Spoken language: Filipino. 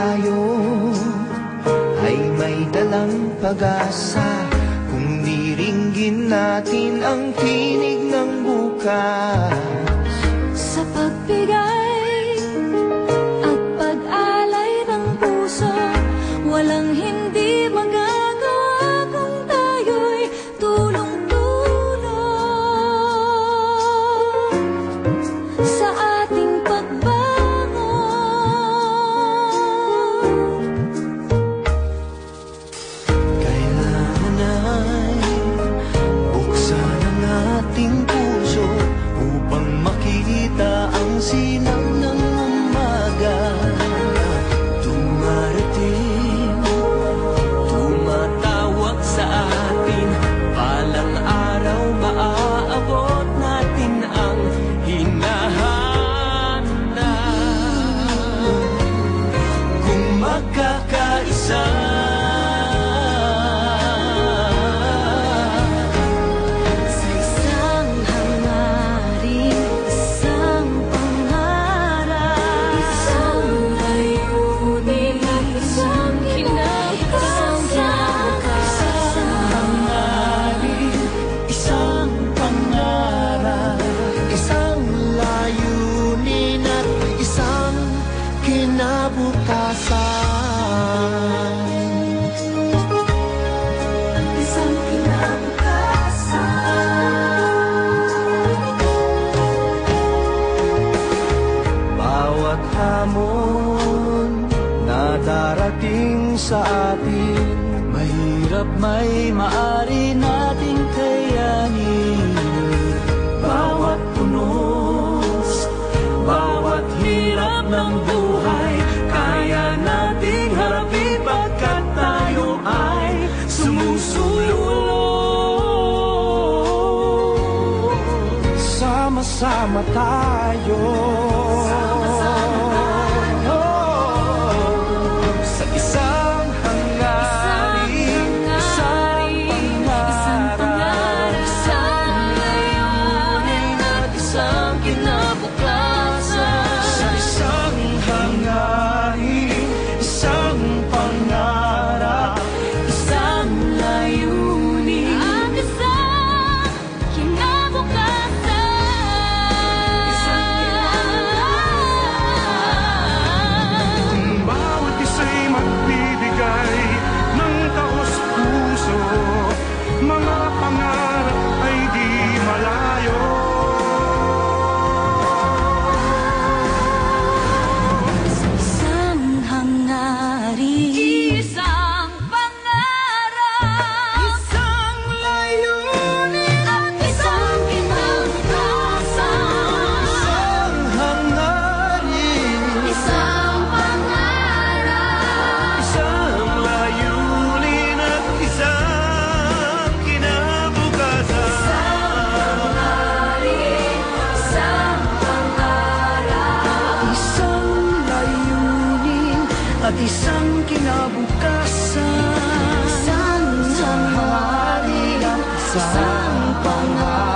tayo ay may dalang pag-asa. Kung diringgin natin ang tinig ng bukas See. darating sa atin. Mahirap may maari nating kayanin. Bawat punos, bawat hirap ng buhay Kaya nating harapin pagkat tayo ay sumusulong Sama-sama tayo. at isang kinabukasan. Isang hangaling, isang pangarap.